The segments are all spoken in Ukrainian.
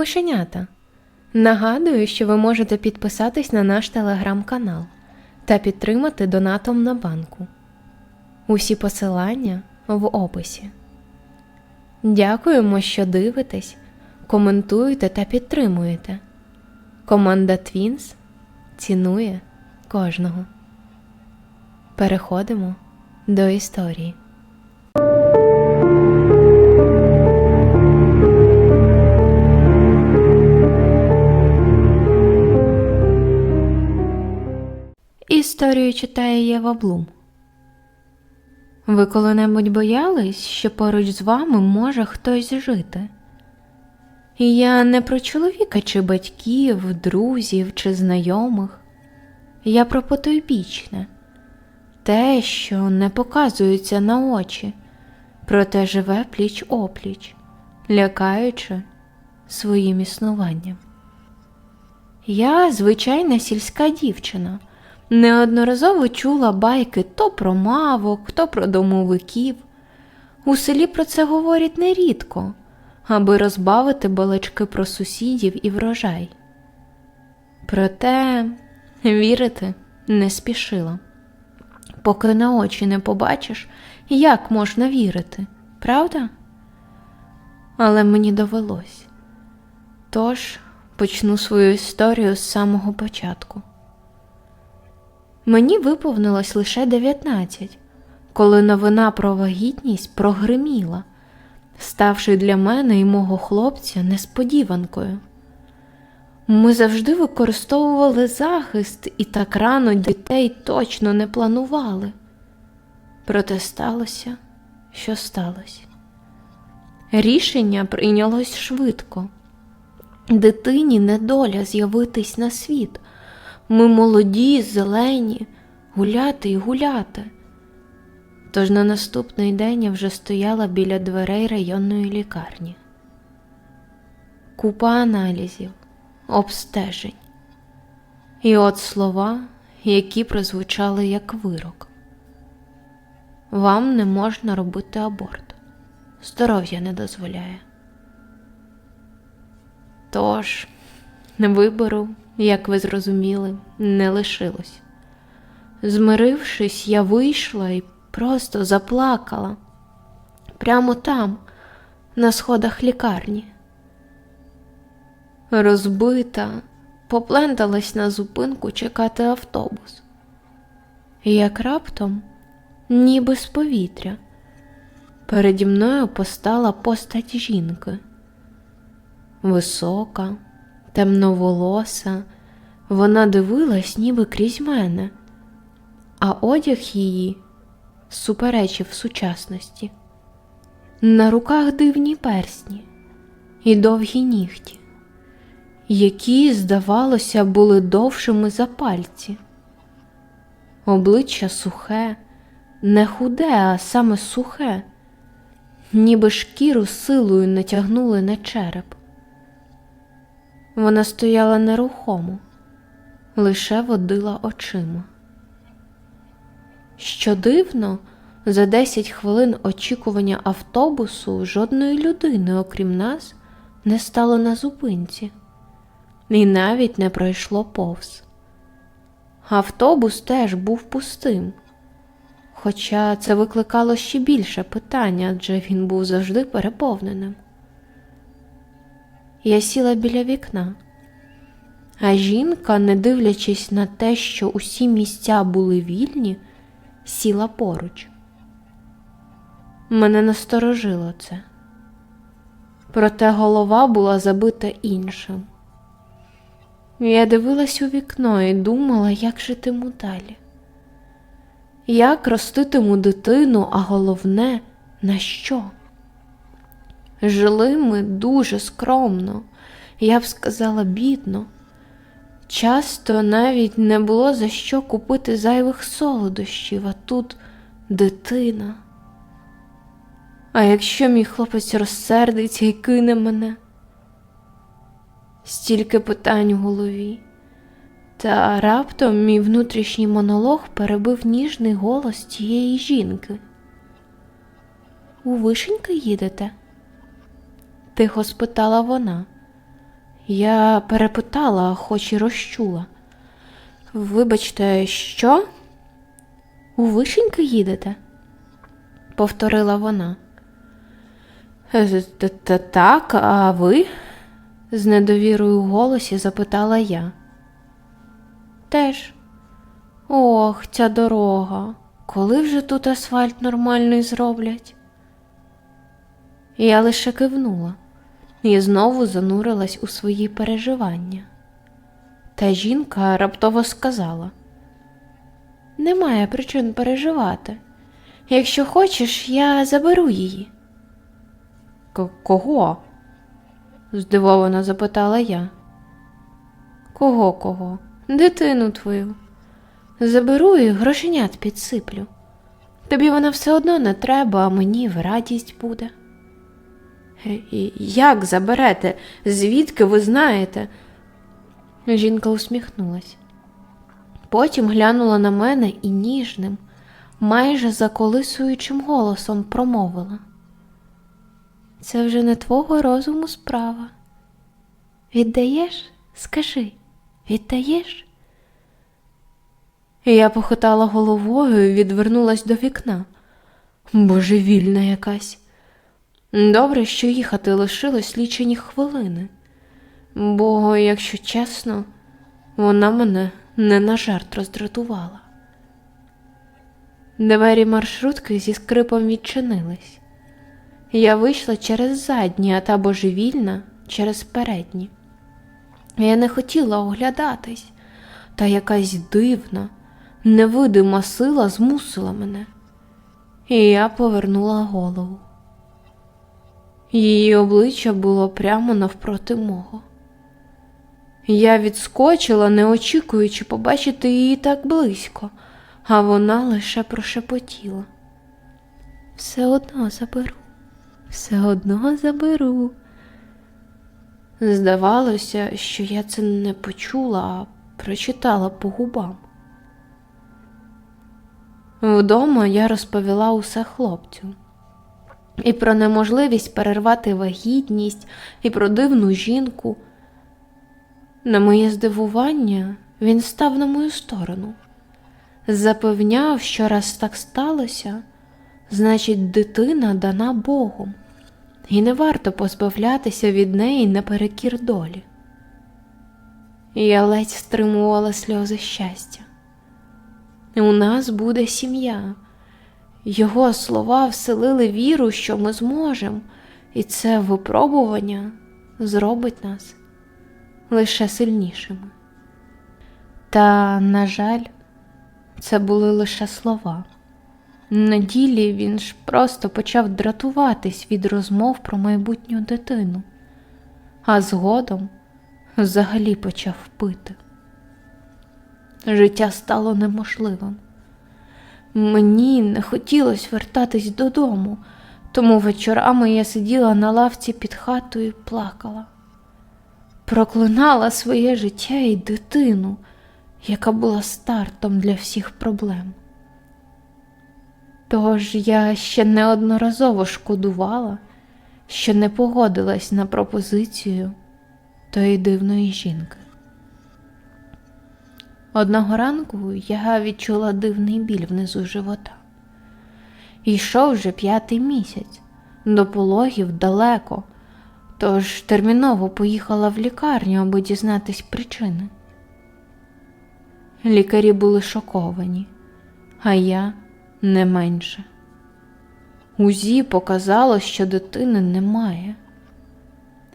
мишенята! Нагадую, що ви можете підписатись на наш телеграм-канал та підтримати донатом на банку. Усі посилання в описі. Дякуємо, що дивитесь, коментуєте та підтримуєте. Команда Twins цінує кожного. Переходимо до історії. Історію читає Єва Блум. Ви коли-небудь боялись, що поруч з вами може хтось жити? Я не про чоловіка чи батьків, друзів чи знайомих. Я про потойбічне, те, що не показується на очі, проте живе пліч опліч, лякаючи своїм існуванням. Я звичайна сільська дівчина. Неодноразово чула байки то про мавок, то про домовиків. У селі про це говорять нерідко, аби розбавити балачки про сусідів і врожай. Проте вірити не спішила. Поки на очі не побачиш, як можна вірити, правда? Але мені довелось. Тож почну свою історію з самого початку. Мені виповнилось лише 19, коли новина про вагітність прогриміла, ставши для мене і мого хлопця несподіванкою. Ми завжди використовували захист і так рано дітей точно не планували. Проте сталося, що сталося. Рішення прийнялось швидко. Дитині недоля з'явитись на світ. Ми молоді, зелені, гуляти і гуляти. Тож на наступний день я вже стояла біля дверей районної лікарні. Купа аналізів, обстежень. І от слова, які прозвучали як вирок. Вам не можна робити аборт. Здоров'я не дозволяє. Тож, вибору як ви зрозуміли, не лишилось. Змирившись, я вийшла і просто заплакала прямо там, на сходах лікарні. Розбита, попленталась на зупинку чекати автобус. І як раптом, ніби з повітря, переді мною постала постать жінки. Висока, темноволоса, вона дивилась ніби крізь мене, а одяг її суперечив сучасності. На руках дивні персні і довгі нігті, які, здавалося, були довшими за пальці. Обличчя сухе, не худе, а саме сухе, ніби шкіру силою натягнули на череп. Вона стояла нерухомо, лише водила очима. Що дивно, за 10 хвилин очікування автобусу жодної людини, окрім нас, не стало на зупинці, і навіть не пройшло повз. Автобус теж був пустим, хоча це викликало ще більше питання, адже він був завжди переповненим. Я сіла біля вікна, а жінка, не дивлячись на те, що усі місця були вільні, сіла поруч. Мене насторожило це, проте голова була забита іншим. Я дивилась у вікно і думала, як житиму далі, як роститиму дитину, а головне, на що? Жили ми дуже скромно, я б сказала, бідно. Часто навіть не було за що купити зайвих солодощів, а тут дитина. А якщо мій хлопець розсердиться і кине мене? Стільки питань у голові. Та раптом мій внутрішній монолог перебив ніжний голос тієї жінки. У вишеньки їдете? Тихо спитала вона. Я перепитала, хоч і розчула. Вибачте, що? У вишеньки їдете? повторила вона. «Е, «Та- та- Так, а ви? з недовірою в голосі запитала я. Теж. Ох, ця дорога. Коли вже тут асфальт нормальний зроблять? Я лише кивнула і знову занурилась у свої переживання. Та жінка раптово сказала: Немає причин переживати. Якщо хочеш, я заберу її. К- Кого? здивовано запитала я. Кого кого? Дитину твою. Заберу і грошенят підсиплю. Тобі вона все одно не треба, а мені в радість буде. «Е, Як заберете? Звідки ви знаєте? Жінка усміхнулась. Потім глянула на мене і ніжним, майже заколисуючим голосом промовила. Це вже не твого розуму справа. Віддаєш? Скажи, віддаєш? Я похитала головою і відвернулась до вікна. Божевільна якась. Добре, що їхати лишилось лічені хвилини, бо, якщо чесно, вона мене не на жарт роздратувала. Двері маршрутки зі скрипом відчинились. Я вийшла через задні, а та божевільна через передні. Я не хотіла оглядатись, та якась дивна, невидима сила змусила мене, і я повернула голову. Її обличчя було прямо навпроти мого. Я відскочила, не очікуючи побачити її так близько, а вона лише прошепотіла. Все одно заберу, все одно заберу. Здавалося, що я це не почула, а прочитала по губам. Вдома я розповіла усе хлопцю. І про неможливість перервати вагітність, і про дивну жінку. На моє здивування, він став на мою сторону. Запевняв, що раз так сталося, значить, дитина дана Богом, і не варто позбавлятися від неї наперекір долі. Я ледь стримувала сльози щастя. У нас буде сім'я. Його слова вселили віру, що ми зможемо, і це випробування зробить нас лише сильнішими. Та, на жаль, це були лише слова. На ділі він ж просто почав дратуватись від розмов про майбутню дитину, а згодом взагалі почав пити. Життя стало неможливим. Мені не хотілося вертатись додому, тому вечорами я сиділа на лавці під хатою і плакала. Проклинала своє життя і дитину, яка була стартом для всіх проблем. Тож я ще неодноразово шкодувала, що не погодилась на пропозицію тої дивної жінки. Одного ранку я відчула дивний біль внизу живота. Йшов вже п'ятий місяць, до пологів далеко, тож терміново поїхала в лікарню, аби дізнатись причини. Лікарі були шоковані, а я не менше. УЗІ показало, що дитини немає.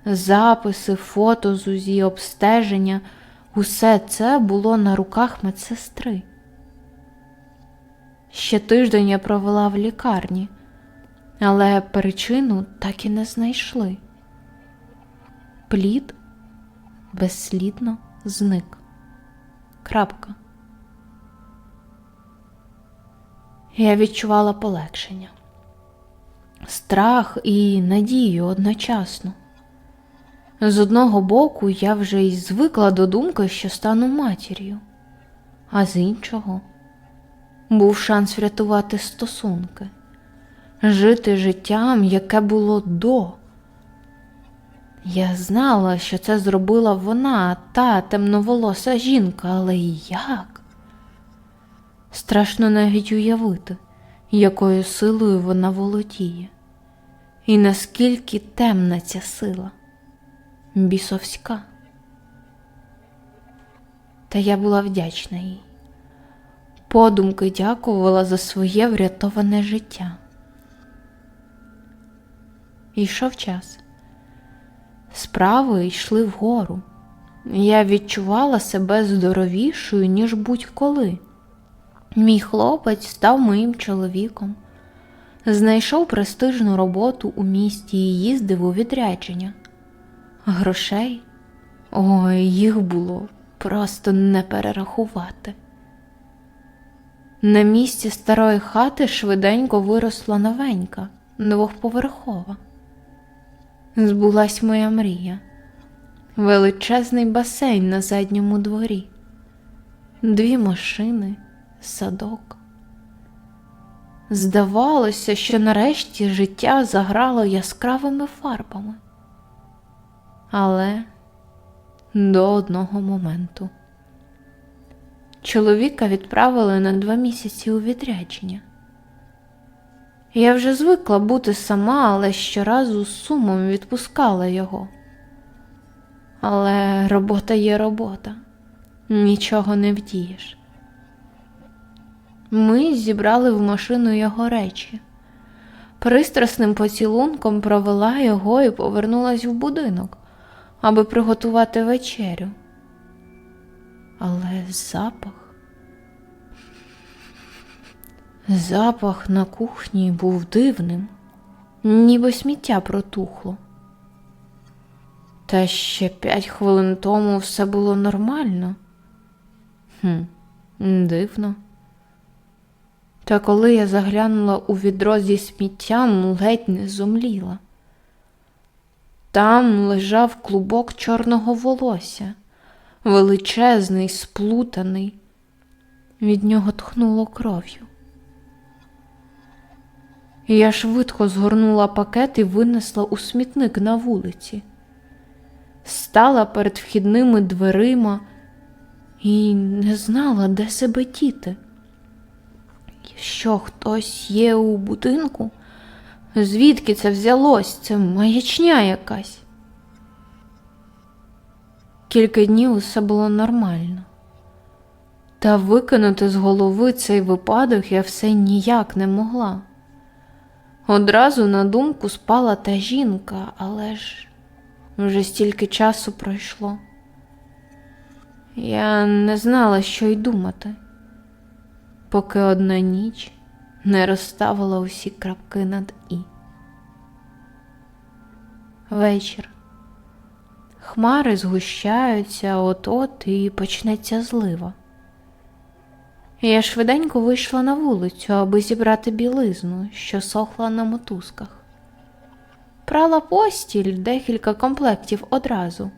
Записи, фото з УЗІ, обстеження усе це було на руках медсестри. Ще тиждень я провела в лікарні, але причину так і не знайшли. Плід безслідно зник. Крапка. Я відчувала полегшення, страх і надію одночасно. З одного боку, я вже й звикла до думки, що стану матір'ю, а з іншого був шанс врятувати стосунки, жити життям, яке було до. Я знала, що це зробила вона, та темноволоса жінка, але як? Страшно навіть уявити, якою силою вона володіє, і наскільки темна ця сила, бісовська. Та я була вдячна їй. Подумки дякувала за своє врятоване життя. Йшов час. Справи йшли вгору. Я відчувала себе здоровішою, ніж будь-коли. Мій хлопець став моїм чоловіком, знайшов престижну роботу у місті і їздив у відрядження. Грошей? Ой, їх було просто не перерахувати. На місці старої хати швиденько виросла новенька, двохповерхова. Збулась моя мрія, величезний басейн на задньому дворі, дві машини, садок. Здавалося, що нарешті життя заграло яскравими фарбами. Але до одного моменту. Чоловіка відправили на два місяці у відрядження. Я вже звикла бути сама, але щоразу з сумом відпускала його. Але робота є робота, нічого не вдієш. Ми зібрали в машину його речі. Пристрасним поцілунком провела його і повернулась в будинок, аби приготувати вечерю. Але запах. Запах на кухні був дивним, ніби сміття протухло. Та ще п'ять хвилин тому все було нормально. Хм, дивно. Та коли я заглянула у відро зі сміттям, ледь не зумліла. Там лежав клубок чорного волосся, величезний, сплутаний. Від нього тхнуло кров'ю. Я швидко згорнула пакет і винесла у смітник на вулиці, стала перед вхідними дверима і не знала, де себе діти. Що хтось є у будинку? Звідки це взялось? Це маячня якась. Кілька днів усе було нормально. Та викинути з голови цей випадок я все ніяк не могла. Одразу на думку спала та жінка, але ж вже стільки часу пройшло. Я не знала, що й думати, поки одна ніч не розставила усі крапки над І. Вечір. Хмари згущаються от-от і почнеться злива. Я швиденько вийшла на вулицю, аби зібрати білизну, що сохла на мотузках. Прала постіль декілька комплектів одразу,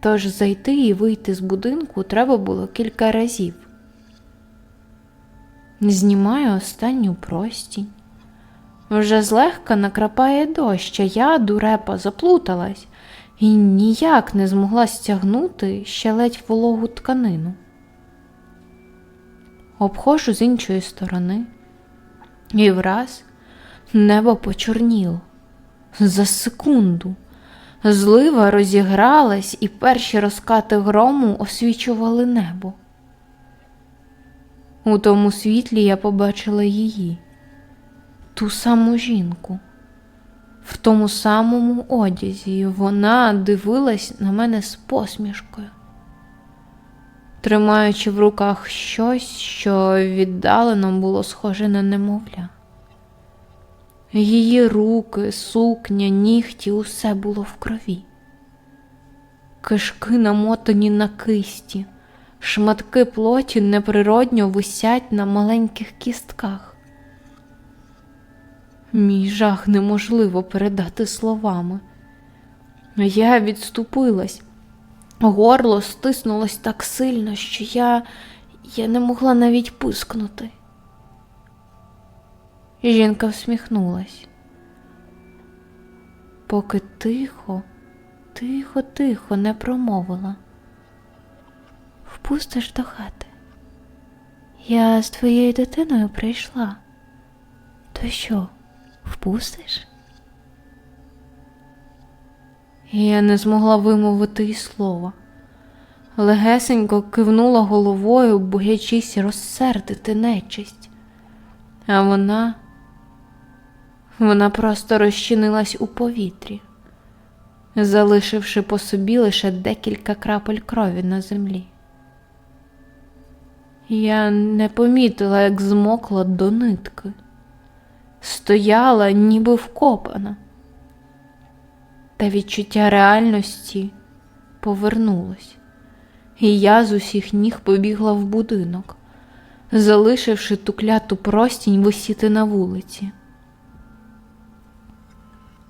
тож зайти і вийти з будинку треба було кілька разів. Знімаю останню простінь. Вже злегка накрапає дощ, а я, дурепа, заплуталась і ніяк не змогла стягнути ще ледь вологу тканину. Обходжу з іншої сторони, і враз небо почорніло. За секунду злива розігралась, і перші розкати грому освічували небо. У тому світлі я побачила її, ту саму жінку. В тому самому одязі вона дивилась на мене з посмішкою, тримаючи в руках щось, що віддалено було схоже на немовля. Її руки, сукня, нігті усе було в крові. Кишки намотані на кисті, шматки плоті неприродньо висять на маленьких кістках. Мій жах неможливо передати словами. Я відступилась, горло стиснулось так сильно, що я, я не могла навіть пискнути. Жінка всміхнулась. Поки тихо, тихо, тихо не промовила. Впустиш до хати. Я з твоєю дитиною прийшла. То що, впустиш? Я не змогла вимовити й слова. Легесенько кивнула головою, боячись розсердити нечисть. А вона, вона просто розчинилась у повітрі, залишивши по собі лише декілька крапель крові на землі. Я не помітила, як змокла до нитки, стояла, ніби вкопана, та відчуття реальності повернулось, і я з усіх ніг побігла в будинок, залишивши ту кляту простінь висіти на вулиці.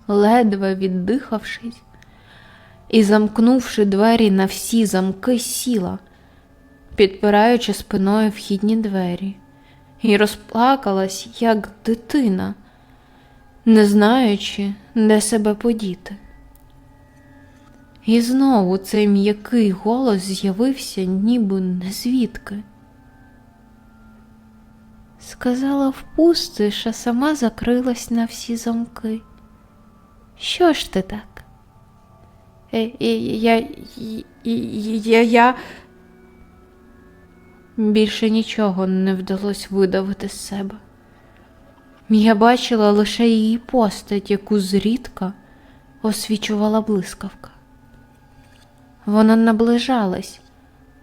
Ледве віддихавшись і замкнувши двері на всі замки, сіла підпираючи спиною вхідні двері, і розплакалась, як дитина, не знаючи, де себе подіти. І знову цей м'який голос з'явився, ніби не звідки. Сказала впустиш, а сама закрилась на всі замки. Що ж ти так? Е, е, Я, я, я, я, Більше нічого не вдалося видавити з себе. Я бачила лише її постать, яку зрідка освічувала блискавка. Вона наближалась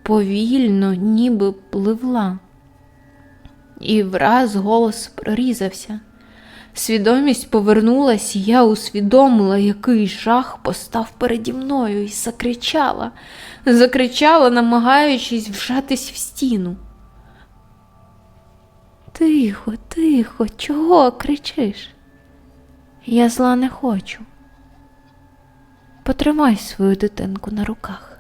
повільно, ніби пливла, і враз голос прорізався. Свідомість повернулась, і я усвідомила, який жах постав переді мною, і закричала, закричала, намагаючись вжатись в стіну. Тихо, тихо, чого кричиш? Я зла не хочу. Потримай свою дитинку на руках.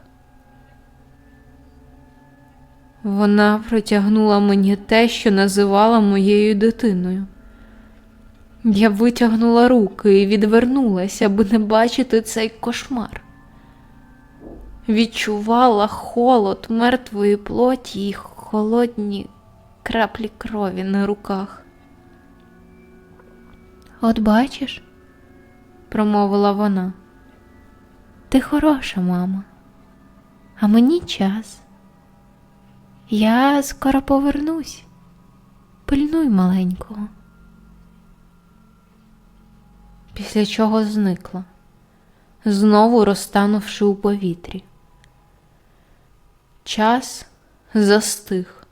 Вона протягнула мені те, що називала моєю дитиною. Я витягнула руки і відвернулася, аби не бачити цей кошмар. Відчувала холод мертвої плоті і холодні краплі крові на руках. От бачиш, промовила вона, ти хороша мама, а мені час. Я скоро повернусь. Пильнуй маленького. Після чого зникла, знову розтанувши у повітрі. Час застиг.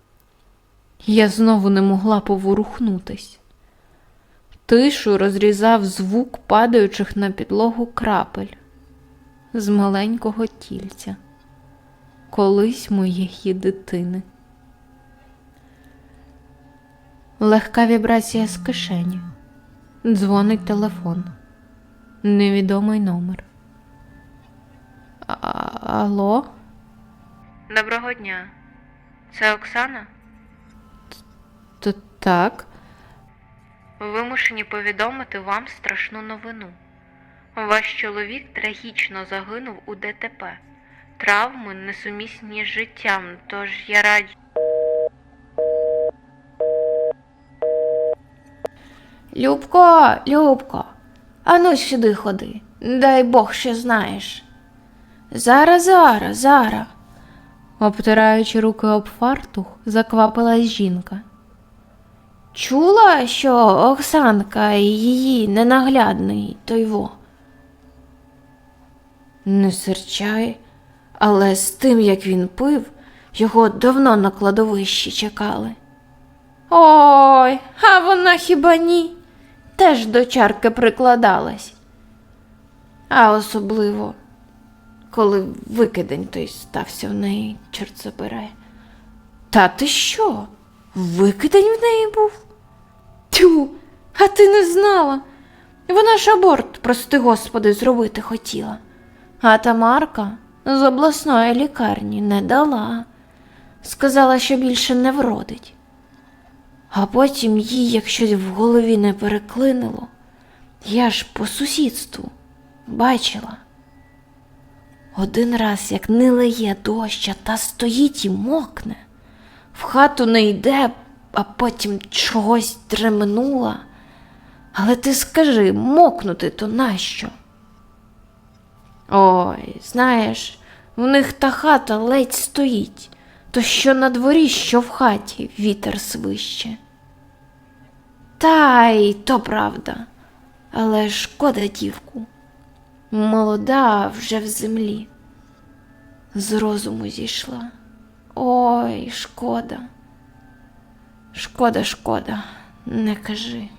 Я знову не могла поворухнутись. Тишу розрізав звук падаючих на підлогу крапель з маленького тільця, колись моєї дитини. Легка вібрація з кишені. Дзвонить телефон. Невідомий номер. А- Алло? Доброго дня. Це Оксана? Т- Так. Вимушені повідомити вам страшну новину. Ваш чоловік трагічно загинув у ДТП. Травми несумісні з життям, тож я раджу. Любко, Любко, ану сюди ходи, дай Бог що знаєш. Зараз, зараз, зараз. Обтираючи руки об фартух, заквапилась жінка. Чула, що Оксанка і її ненаглядний той во? Не серчай, але з тим, як він пив, його давно на кладовищі чекали. Ой, а вона хіба ні? Теж до чарки прикладалась. А особливо, коли викидень той стався в неї, чорт забирає. Та ти що? Викидень в неї був? Тю, а ти не знала. Вона ж аборт, прости господи, зробити хотіла. А Тамарка з обласної лікарні не дала. Сказала, що більше не вродить. А потім їй, як щось в голові не переклинило, я ж по сусідству бачила. Один раз як не лиє дощ, та стоїть і мокне, в хату не йде, а потім чогось дременула. Але ти скажи, мокнути то нащо? Ой, знаєш, в них та хата ледь стоїть, то що на дворі, що в хаті вітер свище. Та й то правда, але шкода дівку. Молода вже в землі. З розуму зійшла. Ой, шкода. Шкода, шкода, не кажи.